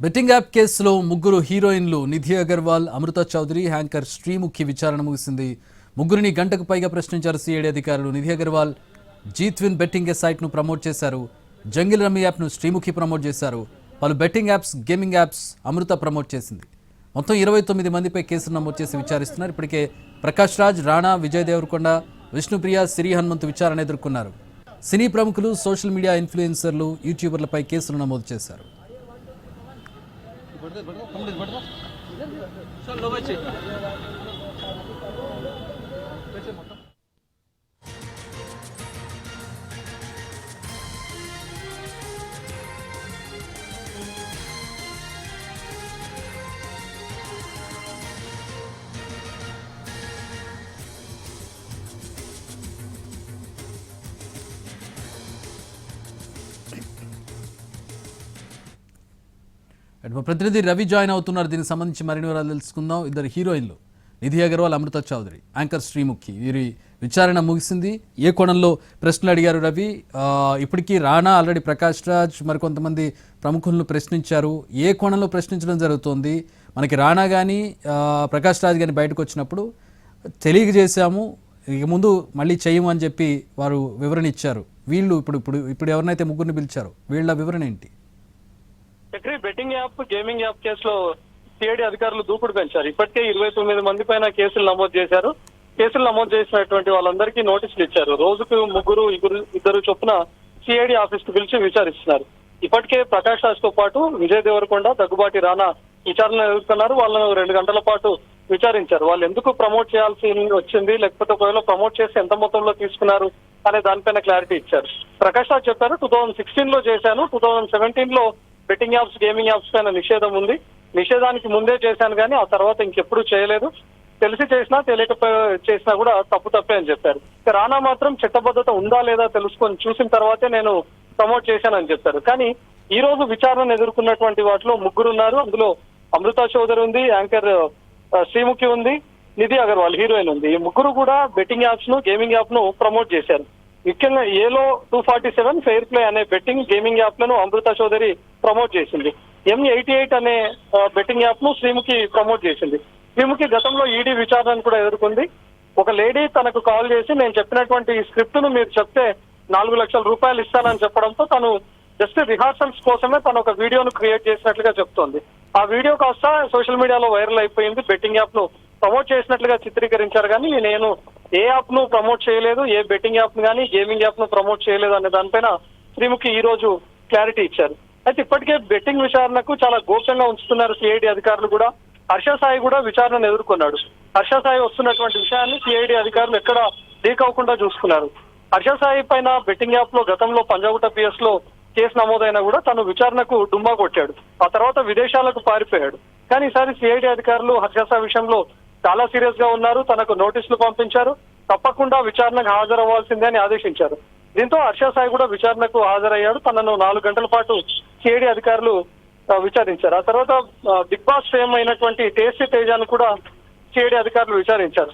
Betting app కేసులో ముగ్గురు హీరోయిన్లు నిధి అగర్వాల్ అమృత చౌదరి హ్యాంకర్ శ్రీముఖి విచారణ ముగిసింది. ముగ్గురిని గంటకు పైగా ప్రశ్నించారు సిఐడి అధికారులు. నిధి అగర్వాల్ జీత్విన్ బెట్టింగ్ సైట్ను ప్రమోట్ చేశారు. జంగిల్ రమ్మి యాప్ను శ్రీముఖి ప్రమోట్ చేశారు. పలు betting apps gaming apps Amrutha promote చేసింది. మొత్తం ఇరవై తొమ్మిది మందిపై కేసులు నమోదు చేసి విచారిస్తున్నారు. ఇప్పటికే ప్రకాష్ రాజ్ రాణా విజయ్ దేవరకొండ విష్ణుప్రియ సిరి హనుమంత్ విచారణ ఎదుర్కొన్నారు. సినీ ప్రముఖులు సోషల్ మీడియా ఇన్ఫ్లుయెన్సర్లు యూట్యూబర్లపై కేసులు నమోదు చేశారు. बढ़ते बढ़ते कमरे बढ़ते चल लो बच्चे మా ప్రతినిధి రవి జాయిన్ అవుతున్నారు. దీనికి సంబంధించి మరిన్ని వివరాలు తెలుసుకుందాం. ఇద్దరు హీరోయిన్లు నిధి అగర్వాల్ అమృత చౌదరి యాంకర్ శ్రీముఖి. వీరి విచారణ ముగిసింది. ఏ కోణంలో ప్రశ్నలు అడిగారు రవి? ఇప్పటికీ రాణా ఆల్రెడీ ప్రకాష్ రాజ్ మరికొంతమంది ప్రముఖులను ప్రశ్నించారు. ఏ కోణంలో ప్రశ్నించడం జరుగుతోంది? మనకి రాణా కానీ ప్రకాష్ రాజ్ కానీ బయటకు వచ్చినప్పుడు తెలియజేశాము ఇక ముందు మళ్ళీ చేయము అని చెప్పి వారు వివరణ ఇచ్చారు. వీళ్ళు ఇప్పుడు ఇప్పుడు ఇప్పుడు ఎవరినైతే ముగ్గురిని పిలిచారో వీళ్ళ వివరణ ఏంటి? Chakri betting app gaming app కేసులో సిఐడి అధికారులు దూకుడు పెంచారు. ఇప్పటికే ఇరవై తొమ్మిది మంది పైన కేసులు నమోదు చేశారు. కేసులు నమోదు చేసినటువంటి వాళ్ళందరికీ నోటీసులు ఇచ్చారు. రోజుకు ముగ్గురు ఇద్దరు ఇద్దరు చొప్పున సిఐడి ఆఫీస్కు పిలిచి విచారిస్తున్నారు. ఇప్పటికే ప్రకాష్ రాజ్తో పాటు విజయ్ దేవరకొండ దగ్గుబాటి రాణా విచారణ ఎదుర్కొన్నారు. వాళ్ళను రెండు గంటల పాటు విచారించారు. వాళ్ళు ఎందుకు ప్రమోట్ చేయాల్సి వచ్చింది? లేకపోతే ఒకవేళ ప్రమోట్ చేసి ఎంత మొత్తంలో తీసుకున్నారు? అనే దానిపైన క్లారిటీ ఇచ్చారు. ప్రకాష్ రాజ్ చెప్పారు టూ థౌసండ్ సిక్స్టీన్లో చేశాను. టూ థౌసండ్ సెవెంటీన్లో బెట్టింగ్ యాప్స్ గేమింగ్ యాప్స్ పైన నిషేధం ఉంది. నిషేధానికి ముందే చేశాను కానీ ఆ తర్వాత ఇంకెప్పుడు చేయలేదు. తెలిసి చేసినా తెలియక చేసినా కూడా తప్పు తప్పే అని చెప్పారు. రానా మాత్రం చట్టబద్ధత ఉందా లేదా తెలుసుకొని చూసిన తర్వాతే నేను ప్రమోట్ చేశానని చెప్పారు. కానీ ఈ రోజు విచారణ ఎదుర్కొన్నటువంటి వాటిలో ముగ్గురు ఉన్నారు. అందులో అమృత చౌదరి ఉంది యాంకర్ శ్రీముఖి ఉంది నిధి అగర్వాల్ హీరోయిన్ ఉంది. ఈ ముగ్గురు కూడా బెట్టింగ్ యాప్స్ను గేమింగ్ యాప్ను ప్రమోట్ చేశారు. ముఖ్యంగా ఏలో two forty seven fair play అనే బెట్టింగ్ గేమింగ్ యాప్లను అమృత చౌదరి ప్రమోట్ చేసింది. ఎం ఎయిటీ ఎయిట్ అనే బెట్టింగ్ యాప్ను శ్రీముఖి ప్రమోట్ చేసింది. శ్రీముఖి గతంలో ఈడీ విచారణను కూడా ఎదుర్కొంది. ఒక లేడీ తనకు కాల్ చేసి నేను చెప్పినటువంటి ఈ స్క్రిప్ట్ను మీరు చెప్తే నాలుగు లక్షల రూపాయలు ఇస్తానని చెప్పడంతో తను జస్ట్ రిహార్సల్స్ కోసమే తను ఒక వీడియోను క్రియేట్ చేసినట్లుగా చెప్తోంది. ఆ వీడియో కాస్త సోషల్ మీడియాలో వైరల్ అయిపోయింది. బెట్టింగ్ యాప్ను ప్రమోట్ చేసినట్లుగా చిత్రీకరించారు కానీ నేను ఏ యాప్ను ప్రమోట్ చేయలేదు ఏ బెట్టింగ్ యాప్ను కానీ గేమింగ్ యాప్ను ప్రమోట్ చేయలేదు అనే దానిపైన శ్రీముఖి ఈ రోజు క్లారిటీ ఇచ్చారు. అయితే ఇప్పటికే బెట్టింగ్ విచారణకు చాలా గోప్యంగా ఉంచుతున్నారు సిఐడి అధికారులు కూడా. హర్ష సాయి కూడా విచారణను ఎదుర్కొన్నాడు. హర్ష సాయి వస్తున్నటువంటి విషయాన్ని సిఐడి అధికారులు ఎక్కడ లీక్ అవ్వకుండా చూసుకున్నారు. హర్ష సాయి పైన బెట్టింగ్ యాప్లో గతంలో పంజాగుట పిఎస్లో కేసు నమోదైనా కూడా తను విచారణకు డుమ్మా కొట్టాడు. ఆ తర్వాత విదేశాలకు పారిపోయాడు. కానీ ఈసారి సిఐడి అధికారులు హర్ష సాయి విషయంలో చాలా సీరియస్గా ఉన్నారు. తనకు నోటీసులు పంపించారు. తప్పకుండా విచారణకు హాజరవ్వాల్సిందే అని ఆదేశించారు. దీంతో హర్ష సాయి కూడా విచారణకు హాజరయ్యాడు. తనను నాలుగు గంటల పాటు సిఐడి అధికారులు విచారించారు. ఆ తర్వాత బిగ్ బాస్ ఫేమ్ అయినటువంటి టేస్టీ తేజాను కూడా సిఐడి అధికారులు విచారించారు.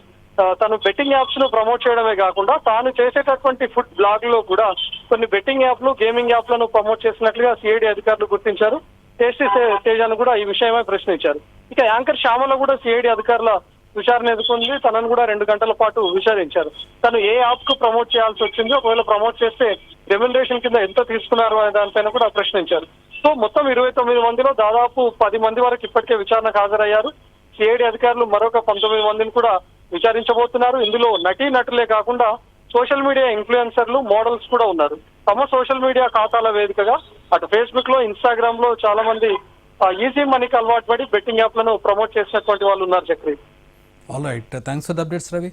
తను బెట్టింగ్ యాప్స్ను ప్రమోట్ చేయడమే కాకుండా తాను చేసేటటువంటి ఫుడ్ బ్లాగ్లో కూడా కొన్ని బెట్టింగ్ యాప్లు గేమింగ్ యాప్లను ప్రమోట్ చేసినట్లుగా సిఐడి అధికారులు గుర్తించారు. టేస్టీ తే- తేజాను కూడా ఈ విషయమై ప్రశ్నించారు. ఇక యాంకర్ శ్యామల కూడా సిఐడి అధికారుల విచారణ ఎదుర్కొంది. తనను కూడా రెండు గంటల పాటు విచారించారు. తను ఏ యాప్కు ప్రమోట్ చేయాల్సి వచ్చింది? ఒకవేళ ప్రమోట్ చేస్తే రెమ్యునరేషన్ కింద ఎంత తీసుకున్నారు అనే దానిపైన కూడా ప్రశ్నించారు. సో మొత్తం ఇరవై తొమ్మిది మందిలో దాదాపు పది మంది వరకు ఇప్పటికే విచారణకు హాజరయ్యారు. సిఐడి అధికారులు మరొక పంతొమ్మిది మందిని కూడా విచారించబోతున్నారు. ఇందులో నటీ నటులే కాకుండా సోషల్ మీడియా ఇన్ఫ్లుయెన్సర్లు మోడల్స్ కూడా ఉన్నారు. తమ సోషల్ మీడియా ఖాతాల వేదికగా అటు ఫేస్బుక్లో ఇన్స్టాగ్రామ్లో చాలా మంది ఈజీ మనీకి అలవాటు పడి బెట్టింగ్ యాప్లను ప్రమోట్ చేసినటువంటి వాళ్ళు ఉన్నారు Chakri. All right thanks for updates Ravi